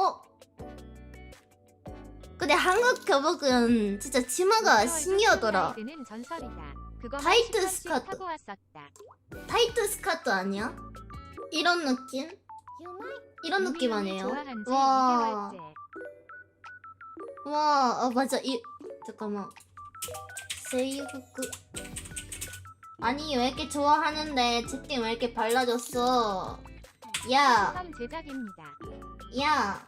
어? 근데 한국 교복은 진짜 치마가 신기하더라. 타이트 스커트. 타이트 스커트 아니야? 이런 느낌? 이런 느낌 아니에요? 와. 2개월째. 와, 아 맞아. 이 잠깐만. 세이후크. 아니 왜 이렇게 좋아하는데 채팅 왜 이렇게 발라줬어? 야, 선 제작입니다. 야.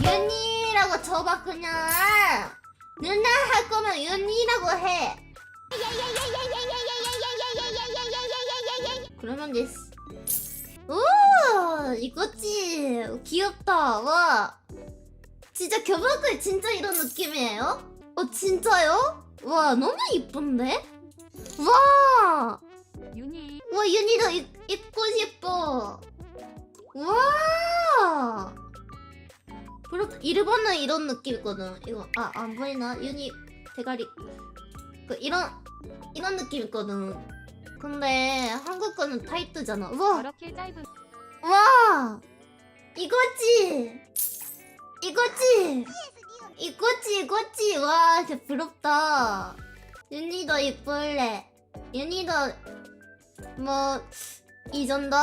윤희라고 쳐봐 그냥. 누나 할 거면 윤희라고 해. 그러면 됐어. 오, 이거지. 귀엽다. 와. 진짜 교복을 진짜 이런 느낌이에요? 어, 진짜요? 와, 너무 이쁜데? 와, 윤희 와, 윤희도 입, 입고 싶어. 와. 그렇 일본은 이런 느낌이거든. 이거 아 안 보이나? 윤희 대가리 그 이런 이런 느낌이거든. 근데 한국 거는 타이트잖아. 와, 저렇게 짧은 와, 이거지. 이거지. 이거지, 이거지. 와, 진짜 부럽다. 윤희도 이쁠래. 윤희도 뭐이 정도?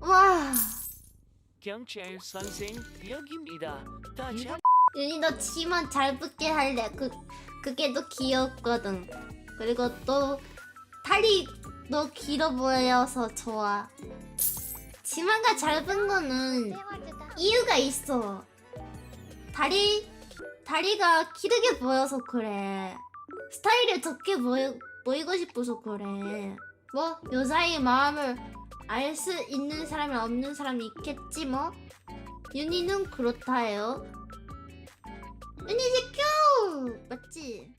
와, 경찰 선생 여기입니다. 다시 이거 윤희도 치마 잘 붙게 할래. 그 그게 더 귀엽거든. 그리고 또 다리도 길어 보여서 좋아. 치마가 짧은 거는 이유가 있어. 다리 다리가 길게 보여서 그래. 스타일이 적게 보이, 보이고 싶어서 그래. 뭐 여자의 마음을 알 수 있는 사람이 없는 사람이 있겠지 뭐. 윤희는 그렇다요. 윤희 제큐! 맞지?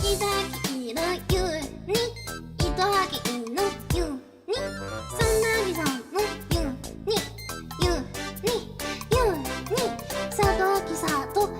2 더하기 1 윤희 2 더하기 1 윤희 3 더하기 3 윤희 윤희 윤희 4 더하기 4 도